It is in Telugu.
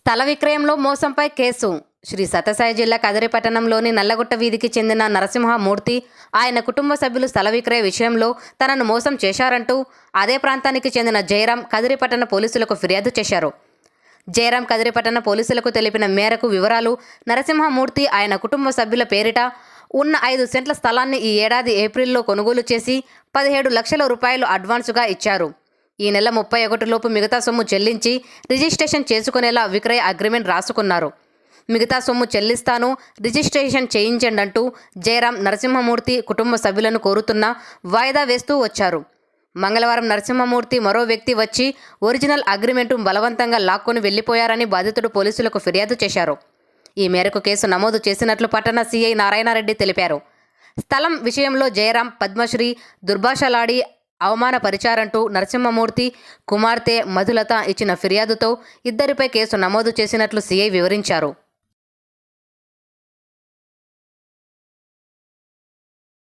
స్థల విక్రయంలో మోసంపై కేసు. శ్రీ సత్యసాయి జిల్లా కదిరిపట్టణంలోని నల్లగుట్ట వీధికి చెందిన నరసింహమూర్తి ఆయన కుటుంబ సభ్యులు స్థల విక్రయ విషయంలో తనను మోసం చేశారంటూ అదే ప్రాంతానికి చెందిన జయరాం కదిరిపట్టణ పోలీసులకు ఫిర్యాదు చేశారు. జయరాం కదిరిపట్టణ పోలీసులకు తెలిపిన మేరకు వివరాలు నరసింహమూర్తి ఆయన కుటుంబ సభ్యుల పేరిట ఉన్న ఐదు సెంట్ల స్థలాన్ని ఈ ఏడాది ఏప్రిల్లో కొనుగోలు చేసి పదిహేడు లక్షల రూపాయలు అడ్వాన్సుగా ఇచ్చారు. ఈ నెల ముప్పై ఒకటిలోపు మిగతా సొమ్ము చెల్లించి రిజిస్ట్రేషన్ చేసుకునేలా విక్రయ అగ్రిమెంట్ రాసుకున్నారు. మిగతా సొమ్ము చెల్లిస్తాను రిజిస్ట్రేషన్ చేయించండి అంటూ జయరాం నరసింహమూర్తి కుటుంబ సభ్యులను కోరుతున్న వాయిదా వేస్తూ వచ్చారు. మంగళవారం నరసింహమూర్తి మరో వ్యక్తి వచ్చి ఒరిజినల్ అగ్రిమెంటు బలవంతంగా లాక్కొని వెళ్ళిపోయారని బాధితుడు పోలీసులకు ఫిర్యాదు చేశారు. ఈ మేరకు కేసు నమోదు చేసినట్లు పట్టణ సీఐ నారాయణరెడ్డి తెలిపారు. స్థలం విషయంలో జయరాం పద్మశ్రీ దుర్భాషలాడి అవమానపరిచారంటూ నరసింహమూర్తి కుమార్తె మధులత ఇచ్చిన ఫిర్యాదుతో ఇద్దరిపై కేసు నమోదు చేసినట్లు సీఐ వివరించారు.